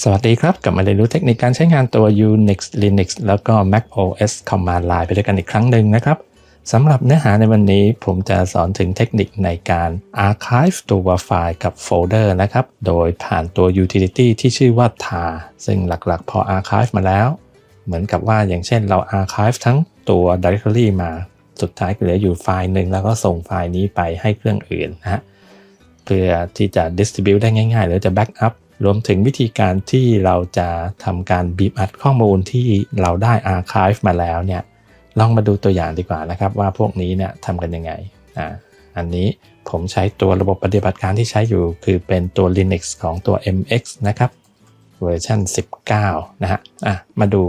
สวัสดีครับ กลับมาเรียนรู้เทคนิคการใช้งานตัว Unix Linux แล้วก็ Mac OS Command Line ไปด้วยกันอีกครั้งหนึ่งนะครับสำหรับเนื้อหาในวันนี้ผมจะสอนถึงเทคนิคในการ Archive ตัวไฟล์กับโฟลเดอร์นะครับ โดยผ่านตัว Utility ที่ชื่อว่า tar ซึ่งหลักๆ พอ Archive มาแล้ว เหมือนกับว่าอย่างเช่นเรา Archive ทั้งตัว Directory มาสุดท้ายเหลืออยู่ไฟล์หนึ่งแล้วก็ส่งไฟล์นี้ไปให้เครื่องอื่นนะฮะเพื่อที่จะ distribute ได้ง่ายๆ หรือจะ backup รวมถึงวิธีการที่เราจะทำการบีบอัดข้อมูลที่เราได้ Archive มาแล้วเนี่ยลองมาดูตัวอย่างดีกว่านะครับว่าพวกนี้เนี่ยทำกันยังไงอ่าอันนี้ผมใช้ตัวระบบปฏิบัติการที่ใช้อยู่คือเป็นตัว Linux ของตัว MX นะครับเวอร์ชัน19 นะฮะอะมาดู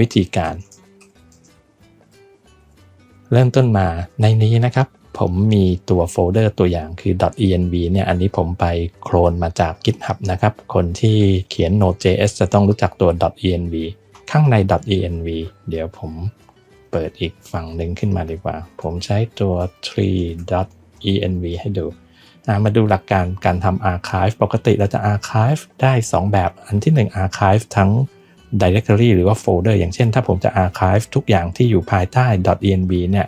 วิธีการ เริ่มต้นมาในนี้นะครับ ผมมีตัวโฟลเดอร์ตัวอย่างคือ .env เนี่ยอันนี้ผมไปโคลนมาจาก GitHub นะครับ คนที่เขียน Node.js จะต้องรู้จักตัว .env ข้างใน .env เดี๋ยวผมเปิดอีกฝั่งหนึ่งขึ้นมาดีกว่า ผมใช้ตัว tree.env ให้ดู มาดูหลักการการทำ archive ปกติเราจะ archive ได้ 2 แบบ อันที่ 1 archive ทั้ง directory หรือว่าโฟลเดอร์อย่างเช่น ถ้าผมจะ archive ทุกอย่างที่อยู่ภายใต้ .env เนี่ย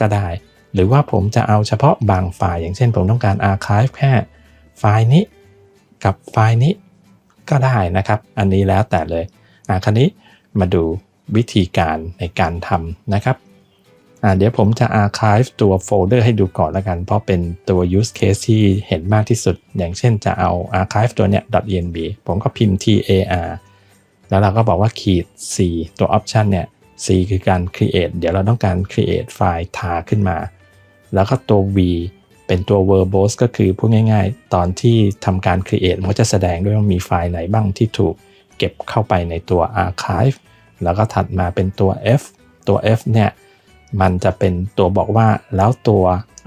ก็ได้ หรือว่าผมจะเอาเฉพาะบางไฟล์ อย่างเช่นผมต้องการ archive แค่ไฟล์นี้กับไฟล์นี้ก็ได้นะครับ อันนี้แล้วแต่เลยอะคราวนี้มาดูวิธีการในการทำนะครับอ่าเดี๋ยวผมจะ archive ตัวโฟลเดอร์ให้ดูก่อนแล้วกัน เพราะเป็นตัว use case ที่เห็นมากที่สุด อย่างเช่นจะเอา archive ตัวเนี้ย .env ผมก็พิมพ์ tar แล้วเราก็บอกว่าขีด c ตัว option เนี่ย c คือการ create เดี๋ยวเราต้องการ create ไฟล์ tar ขึ้นมา แล้วก็ตัว v เป็นตัว verbose ก็คือพูดง่ายๆ ตอนที่ทำการ create มันก็จะแสดงด้วยว่ามีไฟล์ไหนบ้างที่ถูกเก็บเข้าไปในตัว archive แล้วก็ถัดมาเป็นตัว f ตัว f เนี่ยมันจะเป็นตัวบอกว่าแล้วตัว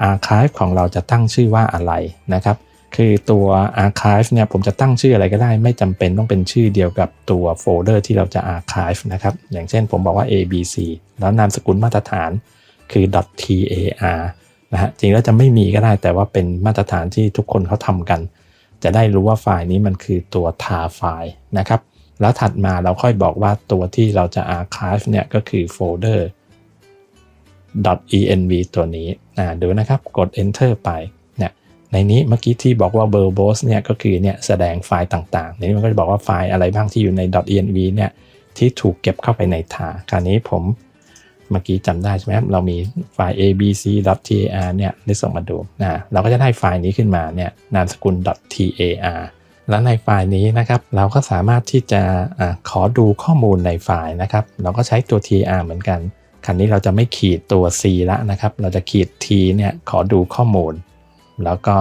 archive ของเราจะตั้งชื่อว่าอะไรนะครับคือตัว archive เนี่ยผมจะตั้งชื่ออะไรก็ได้ ไม่จำเป็นต้องเป็นชื่อเดียวกับตัวโฟลเดอร์ที่เราจะ archive นะครับ อย่างเช่นผมบอกว่า abc แล้วนามสกุลมาตรฐานคือ .tar นะฮะจริงแล้วจะไม่มีก็ได้แต่ว่าเป็นมาตรฐานที่ทุกคนเขาทำกัน จะได้รู้ว่าไฟล์นี้มันคือตัว tar ไฟล์นะครับ แล้วถัดมาเราค่อยบอกว่าตัวที่เราจะ archive เนี่ยก็คือโฟลเดอร์ .env ตัวนี้นะดูนะครับกด enter ไปเนี่ยในนี้เมื่อกี้ที่บอกว่า verbose เนี่ยก็คือเนี่ยแสดงไฟล์ต่างๆ ในนี้มันก็จะบอกว่าไฟล์อะไรบ้างที่อยู่ใน .env เนี่ยที่ถูกเก็บเข้าไปในถาคราวนี้ผม เมื่อกี้จำได้ใช่ไหมเรามีไฟล์ abc.tar เนี่ยได้ส่งมาดูนะเราก็จะได้ไฟล์นี้ขึ้นมาเนี่ยนามสกุล .tar แล้วในไฟล์นี้นะครับเราก็สามารถที่จะอขอดูข้อมูลในไฟล์นะครับ เราก็ใช้ตัว tr เหมือนกันคราวนี้เราจะไม่ขีดตัว c ละนะครับ เราจะขีด t เนี่ยขอดูข้อมูล แล้วก็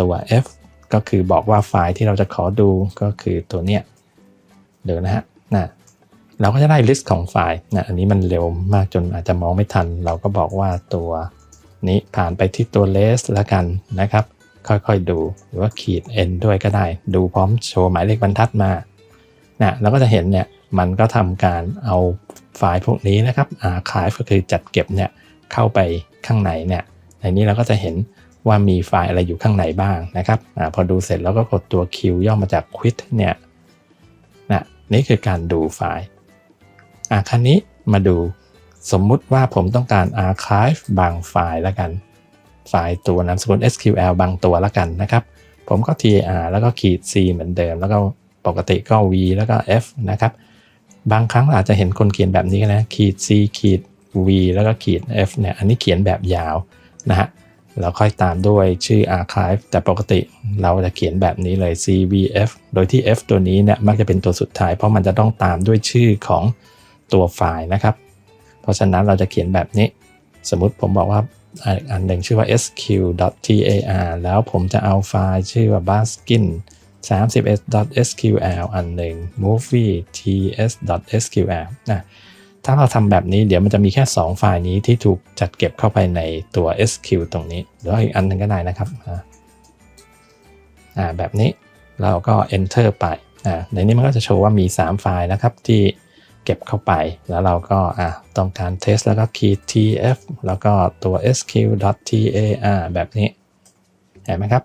ตัว f ก็คือบอกว่าไฟล์ที่เราจะขอดูก็คือตัวเนี้ยเดี๋ยวนะฮะ เราก็จะได้ list ของไฟล์นะอันนี้มันเร็วมากจนอาจจะมองไม่ทัน เราก็บอกว่าตัวนี้ผ่านไปที่ตัว list แล้วกันนะครับ ค่อยๆดูหรือว่าขีด n ด้วยก็ได้ ดูพร้อมโชว์หมายเลขบรรทัดมานะเราก็จะเห็นเนี่ยมันก็ทำการเอาไฟล์พวกนี้นะครับ archive ก็คือจัดเก็บเนี่ยเข้าไปข้างในเนี่ยในนี้เราก็จะเห็นว่ามีไฟล์อะไรอยู่ข้างในบ้างนะครับอพอดูเสร็จแล้วก็กดตัว Q ย่อมาจาก quit เนี่ยนะนี่คือการดูไฟล์ อะครั้นี้มาดูสมมุติว่าผมต้องการ archive บางไฟล์แล้วกัน ไฟล์ตัวนามสกุล SQL บางตัวแล้วกันนะครับ ผมก็ tar แล้วก็ขีด c เหมือนเดิม แล้วก็ปกติก็ v แล้วก็ f นะครับ บางครั้งอาจจะเห็นคนเขียนแบบนี้นะขีด c ขีด v แล้วก็ขีด f เนี่ยอันนี้เขียนแบบยาวนะฮะแล้วค่อยตามด้วยชื่อ archive แต่ปกติเราจะเขียนแบบนี้เลย cvf โดยที่ f ตัวนี้เนี่ยมักจะเป็นตัวสุดท้าย เพราะมันจะต้องตามด้วยชื่อของ ตัวไฟล์นะครับ เพราะฉะนั้นเราจะเขียนแบบนี้ สมมุติผมบอกว่าอันหนึ่งชื่อว่า sq.tar แล้วผมจะเอาไฟล์ชื่อว่า baskin 31.sql อันหนึ่ง movie ts.sql นะถ้าเราทำแบบนี้เดี๋ยวมันจะมีแค่ 2 ไฟล์นี้ที่ถูกจัดเก็บเข้าไปในตัว SQ ตรงนี้ หรืออีกอันนึงก็ได้นะครับอ่าแบบนี้เราก็ enter ไปอ่าในนี้มันก็จะโชว์ว่ามี 3 ไฟล์นะครับที่ เก็บเข้าไป แล้วเราก็อ่าต้องการ test แล้วก็ key tf แล้วก็ตัว sq.tar แบบนี้ เห็นไหมครับ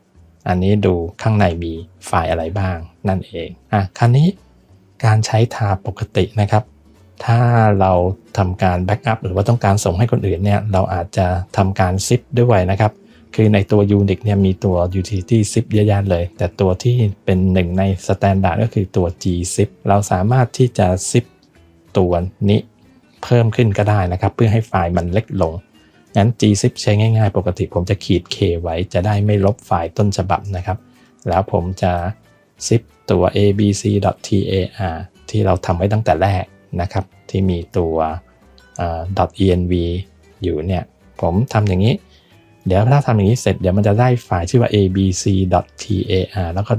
อันนี้ดูข้างในมีไฟล์อะไรบ้างนั่นเองอะคราวนี้การใช้ทาปกตินะครับ ถ้าเราทำการแบ็กอัพหรือว่าต้องการส่งให้คนอื่นเนี่ย เราอาจจะทำการซิปด้วยนะครับ คือในตัว Unix เนี่ยมีตัว utility zip เยอะแยะเลย แต่ตัวที่เป็นหนึ่งใน standard ก็คือตัว gzip เราสามารถที่จะ zip ตัวนี้เพิ่มขึ้นก็ได้นะครับ เพื่อให้ไฟล์มันเล็กลงงั้น gzip ใช้ง่ายๆ ปกติผมจะขีด k ไว้จะได้ไม่ลบไฟล์ต้นฉบับนะครับ แล้วผมจะ zip ตัว abc.tar ที่เราทำไว้ตั้งแต่แรกนะครับ ที่มีตัว .env อยู่เนี่ย ผมทำอย่างนี้ เดี๋ยวถ้าทำอย่างนี้เสร็จเดี๋ยวมันจะได้ไฟล์ชื่อว่า abc.tar แล้วก็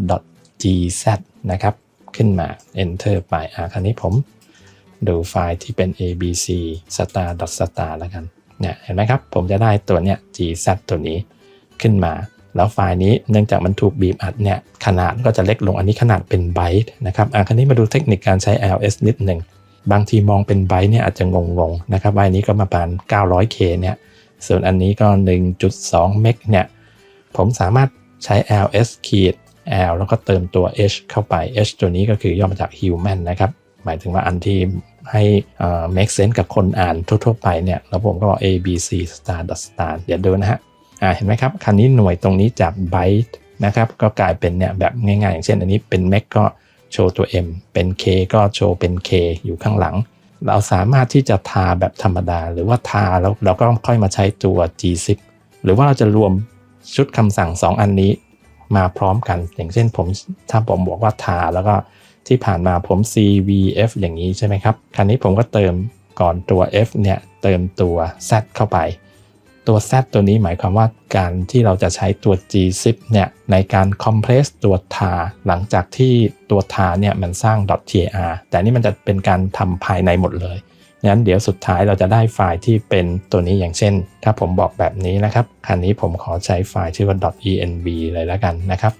.gz นะครับ ขึ้นมา enter ไปอะคราวนี้ผม ดูไฟล์ที่เป็น abc star dot star แล้วกันเนี่ยเห็นไหมครับ ผมจะได้ตัวเนี้ย gz ตัวนี้ขึ้นมา แล้วไฟล์นี้เนื่องจากมันถูกบีบอัดเนี่ยขนาดก็จะเล็กลงอันนี้ขนาดเป็นไบต์นะครับอะคราวนี้มาดูเทคนิคการใช้ ls นิดหนึ่งบางทีมองเป็นไบต์เนี่ยอาจจะงงๆนะครับว่าอันนี้ก็มาประมาณ 900k เนี่ยส่วนอันนี้ก็ 1.2 เมกเนี่ยผมสามารถใช้ ls ขีด l แล้วก็เติมตัว h เข้าไป h ตัวนี้ก็คือย่อมาจาก human นะครับ หมายถึงว่าอันที่ให้ make sense กับคนอ่านทั่วๆไปเนี่ยแล้วผมก็บอก a b c star dot star เดี๋ยวดูนะฮะอ่าเห็นไหมครับคันนี้หน่วยตรงนี้จาก byte นะครับก็กลายเป็นเนี่ยแบบง่ายๆ อย่างเช่นอันนี้เป็น meg ก็โชว์ตัว m เป็น k ก็โชว์เป็น k อยู่ข้างหลัง เราสามารถที่จะทาแบบธรรมดา หรือว่าทาแล้วเราก็ค่อยมาใช้ตัว gzip หรือว่าเราจะรวมชุดคำสั่ง 2 อันนี้มาพร้อมกัน อย่างเช่นผมถ้าผมบอกว่าทาแล้วก็ ที่ผ่านมาผม cvf อย่างนี้ใช่ไหมครับ คราวนี้ผมก็เติมก่อนตัว f เนี่ยเติมตัว z เข้าไป ตัว z ตัวนี้หมายความว่าการที่เราจะใช้ตัว gzip เนี่ยในการ compress ตัว tar หลังจากที่ตัว tar เนี่ยมันสร้าง .tar แต่นี่มันจะเป็นการทำภายในหมดเลยงั้นเดี๋ยวสุดท้ายเราจะได้ไฟล์ที่เป็นตัวนี้อย่างเช่น ถ้าผมบอกแบบนี้นะครับคราวนี้ผมขอใช้ไฟล์ชื่อว่า .env เลยแล้วกันนะครับ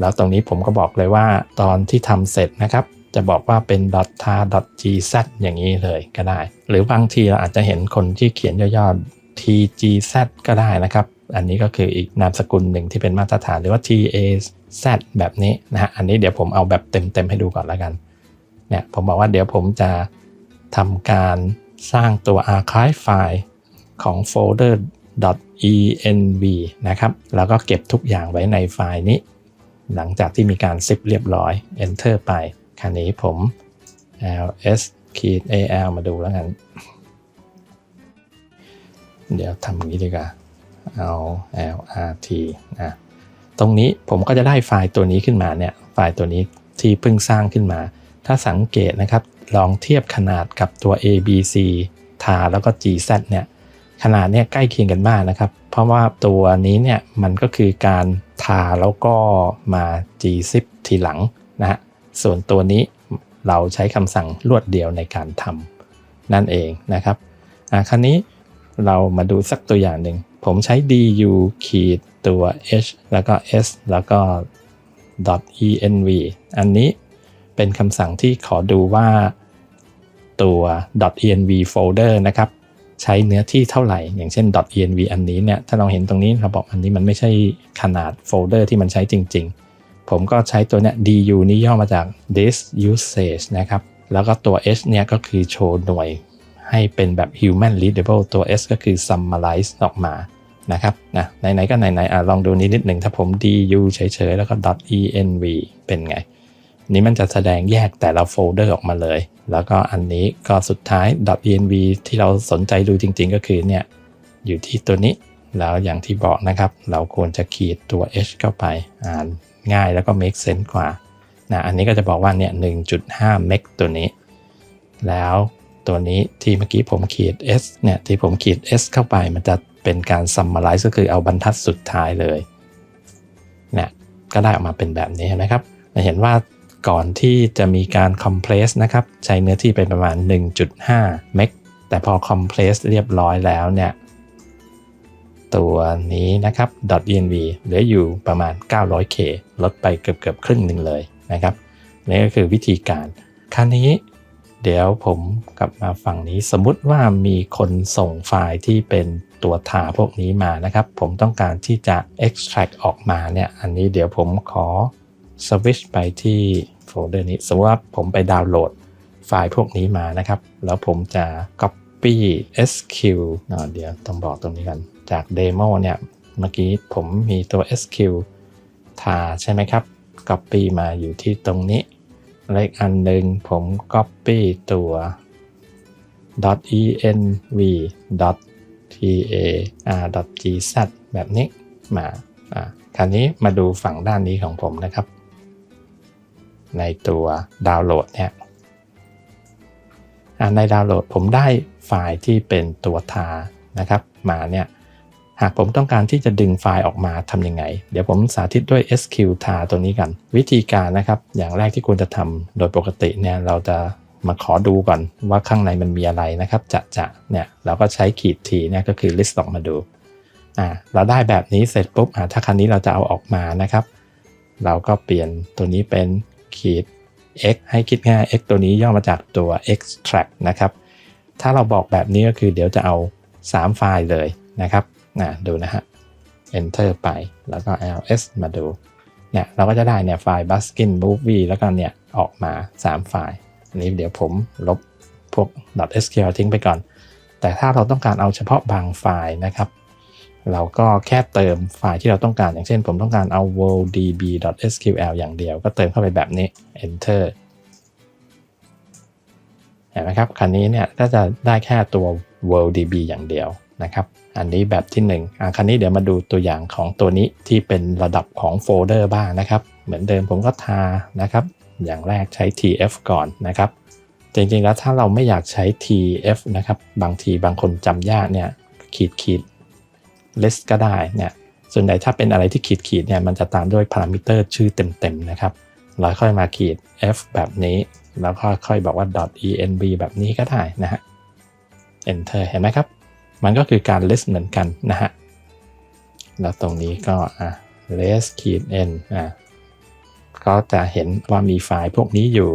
แล้วตรงนี้ผมก็บอกเลยว่าตอนที่ทำเสร็จนะครับ จะบอกว่าเป็น .tar .gz อย่างนี้เลยก็ได้ หรือบางทีเราอาจจะเห็นคนที่เขียนย่อๆ tgz ก็ได้นะครับ อันนี้ก็คืออีกนามสกุลหนึ่งที่เป็นมาตรฐานหรือว่า taz แบบนี้นะฮะอันนี้เดี๋ยวผมเอาแบบเต็มๆให้ดูก่อนแล้วกันเนี่ยผมบอกว่าเดี๋ยวผมจะทำการสร้างตัว archive ไฟล์ของโฟลเดอร์ .env นะครับ แล้วก็เก็บทุกอย่างไว้ในไฟล์นี้ หลังจากที่มีการซิปเรียบร้อย enter ไปคราวนี้ผม ls ขีด al มาดูแล้วกัน เดี๋ยวทำอย่างนี้ดีกว่าเอา lrt นะตรงนี้ผมก็จะได้ไฟล์ตัวนี้ขึ้นมาเนี่ยไฟล์ตัวนี้ที่เพิ่งสร้างขึ้นมา ถ้าสังเกตนะครับ ลองเทียบขนาดกับตัว abc ทาแล้วก็ gz เนี่ย ขนาดเนี่ยใกล้เคียงกันมากนะครับ เพราะว่าตัวนี้เนี่ยมันก็คือการทาแล้วก็มา gzip ทีหลังนะฮะส่วนตัวนี้เราใช้คำสั่งรวดเดียวในการทำนั่นเองนะครับอะคราวนี้เรามาดูสักตัวอย่างหนึ่ง ผมใช้ du ขีดตัว h แล้วก็ s แล้วก็ .env อันนี้เป็นคำสั่งที่ขอดูว่าตัว .env folder นะครับ ใช้เนื้อที่เท่าไหร่ อย่างเช่น .env อันนี้เนี่ย ถ้าเราเห็นตรงนี้เราบอกอันนี้มันไม่ใช่ขนาดโฟลเดอร์ที่มันใช้จริง ๆ ผมก็ใช้ตัวเนี้ย du นี่ย่อมาจาก this usage นะครับ แล้วก็ตัว h เนี่ยก็คือโชว์หน่วย ให้เป็นแบบ human readable ตัว s ก็คือ summarize ออกมานะครับนะไหนๆก็ไหนๆอะลองดูนิดนิดหนึ่งถ้าผม du เฉยๆ แล้วก็ .env เป็นไง นี้มันจะแสดงแยกแต่ละโฟลเดอร์ออกมาเลย แล้วก็อันนี้ก็สุดท้าย .env ที่เราสนใจดูจริง ๆ ก็คือเนี่ยอยู่ที่ตัวนี้แล้วอย่างที่บอกนะครับ เราควรจะขีดตัว h เข้าไปอ่านง่ายแล้วก็ make sense กว่านะอันนี้ก็จะบอกว่าเนี่ย 1.5 เมกตัวนี้ แล้วตัวนี้ที่เมื่อกี้ผมขีด s เนี่ยที่ผมขีด s เข้าไปมันจะเป็นการ summarize ก็คือเอาบรรทัดสุดท้ายเลยเนี่ยก็ได้ออกมาเป็นแบบนี้เห็นไหมครับเห็นว่า ก่อนที่จะมีการ compress นะครับ ใช้เนื้อที่ไปประมาณ 1.5 เมก แต่พอ compress เรียบร้อยแล้วเนี่ย ตัวนี้นะครับ .env เหลืออยู่ประมาณ 900k ลดไปเกือบเกือบครึ่งหนึ่งเลยนะครับ นี่ก็คือวิธีการ คราวนี้เดี๋ยวผมกลับมาฝั่งนี้สมมุติว่ามีคนส่งไฟล์ที่เป็นตัวทาพวกนี้มานะครับ ผมต้องการที่จะ extract ออกมาเนี่ย อันนี้เดี๋ยวผมขอ switch ไปที่โฟลเดอร์นี้สมมติว่าผมไปดาวน์โหลดไฟล์พวกนี้มานะครับ แล้วผมจะ copy sq เดี๋ยวต้องบอกตรงนี้กัน จากเดโมเนี่ย เมื่อกี้ผมมีตัว sq ทาใช่ไหมครับ copy มาอยู่ที่ตรงนี้และอีกอันหนึ่งผม copy ตัว .env .ta .gz แบบนี้มาอ่าคราวนี้มาดูฝั่งด้านนี้ของผมนะครับ ในตัวดาวน์โหลดเนี่ยในดาวน์โหลดผมได้ไฟล์ที่เป็นตัวทานะครับ มาเนี่ยหากผมต้องการที่จะดึงไฟล์ออกมาทำยังไง เดี๋ยวผมสาธิตด้วย SQ tar ตัวนี้กัน วิธีการนะครับ อย่างแรกที่ควรจะทำโดยปกติเนี่ยเราจะมาขอดูก่อนว่าข้างในมันมีอะไรนะครับ จะจะเนี่ยเราก็ใช้ขีดทีเนี่ยก็คือ list ออกมาดูอ่าเราได้แบบนี้เสร็จปุ๊บอ่าถ้าคันนี้เราจะเอาออกมานะครับ เราก็เปลี่ยนตัวนี้เป็น ขีด x ให้คิดง่าย x ตัวนี้ย่อมาจากตัว extract นะครับ ถ้าเราบอกแบบนี้ก็คือเดี๋ยวจะเอา 3 ไฟล์เลยนะครับนะดูนะฮะ enter ไปแล้วก็ ls มาดูเนี่ยเราก็จะได้เนี่ยไฟล์ baskin movie แล้วก็เนี่ยออกมา 3 ไฟล์อันนี้เดี๋ยวผมลบพวก .sql ทิ้งไปก่อน แต่ถ้าเราต้องการเอาเฉพาะบางไฟล์นะครับ เราก็แค่เติมไฟล์ที่เราต้องการอย่างเช่นผมต้องการเอา worlddb.sql อย่างเดียว ก็เติมเข้าไปแบบนี้ enter เห็นไหมครับคันนี้เนี่ยก็จะได้แค่ตัว worlddb อย่างเดียวนะครับ อันนี้แบบที่1อะคันนี้เดี๋ยวมาดูตัวอย่างของตัวนี้ที่เป็นระดับของโฟลเดอร์บ้างนะครับ เหมือนเดิมผมก็ทานะครับ อย่างแรกใช้ tf ก่อนนะครับจริงๆแล้วถ้าเราไม่อยากใช้ tf นะครับ บางทีบางคนจำยากเนี่ยขีดขีด list ก็ได้เนี่ยส่วนใหญ่ถ้าเป็นอะไรที่ขีดขีดเนี่ยมันจะตามด้วยพารามิเตอร์ชื่อเต็มๆนะครับเราค่อยมาขีด f แบบนี้ แล้วก็ค่อยบอกว่า .env แบบนี้ก็ได้นะฮะ enter เห็นไหมครับ มันก็คือการ list เหมือนกันนะฮะ แล้วตรงนี้ก็อะ list ขีด n อะก็จะเห็นว่ามีไฟล์พวกนี้อยู่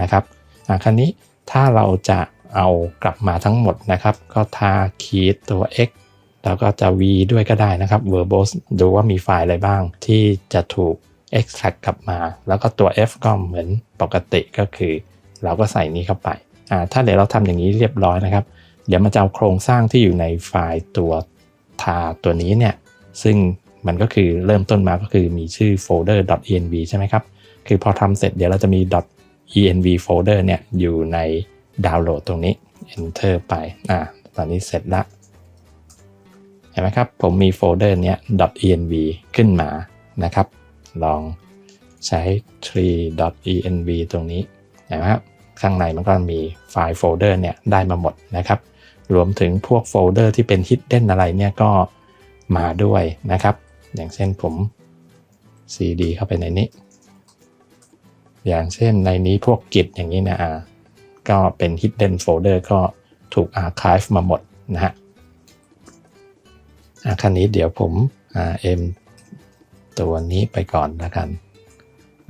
นะครับอะคราวนี้ถ้าเราจะเอากลับมาทั้งหมดนะครับ ก็ทาขีดตัว x แล้วก็จะ v ด้วยก็ได้นะครับ verbose ดูว่ามีไฟล์อะไรบ้างที่จะถูก extract กลับมา แล้วก็ตัว f ก็เหมือนปกติก็คือ เราก็ใส่นี้เข้าไปอ่าถ้าเดี๋ยวเราทำอย่างนี้เรียบร้อยนะครับ เดี๋ยวมันจะเอาโครงสร้างที่อยู่ในไฟล์ตัวทาตัวนี้เนี่ย ซึ่งมันก็คือเริ่มต้นมาก็คือมีชื่อโฟลเดอร์ .env ใช่ไหมครับ คือพอทำเสร็จเดี๋ยวเราจะมี .env โฟลเดอร์เนี่ยอยู่ในดาวน์โหลดตรงนี้ enter ไปอ่าตอนนี้เสร็จละ เห็นไหมครับ ผมมีโฟลเดอร์เนี้ย .env ขึ้นมานะครับ ลองใช้ tree.env ตรงนี้เห็นไหมครับ ข้างในมันก็มีไฟล์โฟลเดอร์เนี่ยได้มาหมดนะครับ รวมถึงพวกโฟลเดอร์ที่เป็น hidden อะไรเนี่ยก็มาด้วยนะครับ อย่างเช่นผม cd เข้าไปในนี้ อย่างเช่นในนี้พวก git อย่างนี้นะอ่าก็เป็น hidden folder ก็ถูก archive มาหมดนะฮะ คันนี้เดี๋ยวผมเอ่า m ตัวนี้ไปก่อนแล้วกัน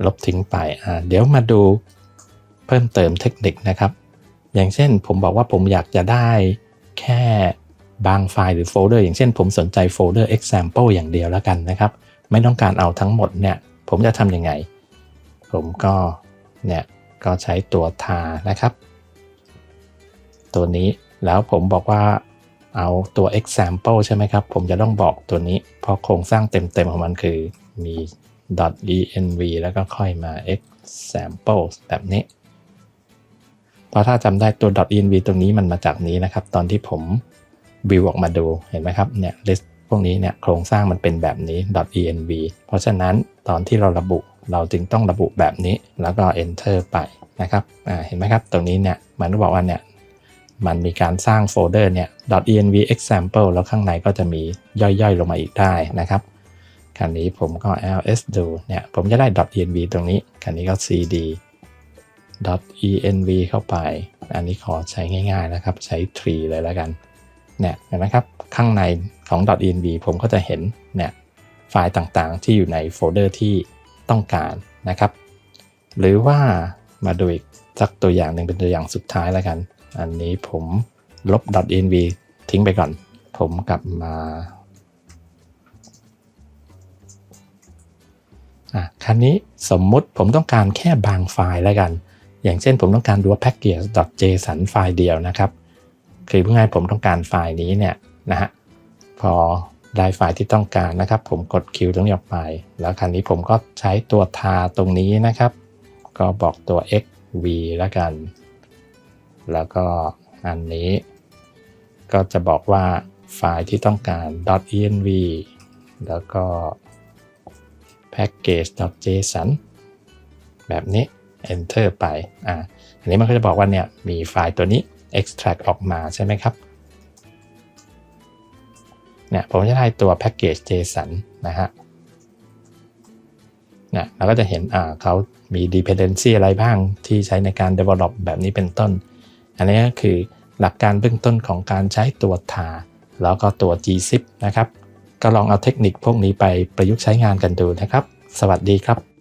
ลบทิ้งไปอ่าเดี๋ยวมาดูเพิ่มเติมเทคนิคนะครับ อย่างเช่นผมบอกว่าผมอยากจะได้แค่บางไฟล์หรือโฟลเดอร์อย่างเช่นผมสนใจโฟลเดอร์ example อย่างเดียวแล้วกันนะครับ ไม่ต้องการเอาทั้งหมดเนี่ย ผมจะทำยังไง ผมก็เนี่ยก็ใช้ตัวทานะครับ ตัวนี้แล้วผมบอกว่า เอาตัว example ใช่ไหมครับ ผมจะต้องบอกตัวนี้ เพราะโครงสร้างเต็มๆของมันคือมี .env แล้วก็ค่อยมา example แบบนี้ เพราะถ้าจำได้ตัว .env ตรงนี้มันมาจากนี้นะครับ ตอนที่ผมวิวออกมาดูเห็นไหมครับเนี่ย list พวกนี้เนี่ยโครงสร้างมันเป็นแบบนี้ .env เพราะฉะนั้นตอนที่เราระบุเราจึงต้องระบุแบบนี้แล้วก็ enter ไปนะครับเห็นไหมครับ ตรงนี้เนี่ยมันบอกว่าเนี่ย มันมีการสร้างโฟลเดอร์เนี่ย .env example แล้วข้างในก็จะมีย่อยๆ ลงมาอีกได้นะครับคราวนี้ผมก็ ls ดูเนี่ย ผมจะได้ .env ตรงนี้คราวนี้ก็ cd .env เข้าไป อันนี้ขอใช้ง่ายๆนะครับ ใช้ tree เลยแล้วกัน เนี่ยเห็นไหมครับ ข้างในของ .env ผมก็จะเห็นเนี่ยไฟล์ต่างๆ ที่อยู่ในโฟลเดอร์ที่ต้องการนะครับ หรือว่ามาดูอีกสักตัวอย่างหนึ่งเป็นตัวอย่างสุดท้ายแล้วกัน อันนี้ผมลบ .env ทิ้งไปก่อน ผมกลับมาอะคราวนี้สมมุติผมต้องการแค่บางไฟล์แล้วกัน อย่างเช่นผมต้องการดูว่า package.json ไฟล์เดียวนะครับ คือเพื่อให้ผมต้องการไฟล์นี้เนี่ยนะฮะ พอได้ไฟล์ที่ต้องการนะครับ ผมกดคิวตรงนี้ออกไป แล้วคราวนี้ผมก็ใช้ตัวทาตรงนี้นะครับ ก็บอกตัว xv แล้วกัน แล้วก็อันนี้ก็จะบอกว่าไฟล์ที่ต้องการ .env แล้วก็ package.json แบบนี้ enter ไป อ่า อันนี้มันก็จะบอกว่าเนี่ยมีไฟล์ตัวนี้ extract ออกมาใช่ไหมครับ เนี่ยผมจะได้ตัว package JSON นะฮะ เนี่ยเราก็จะเห็น อ่าเขามี dependency อะไรบ้างที่ใช้ในการ develop แบบนี้เป็นต้น อันนี้ก็คือหลักการเบื้องต้นของการใช้ตัวทาแล้วก็ตัว g ซิปนะครับ ก็ลองเอาเทคนิคพวกนี้ไปประยุกต์ใช้งานกันดูนะครับ สวัสดีครับ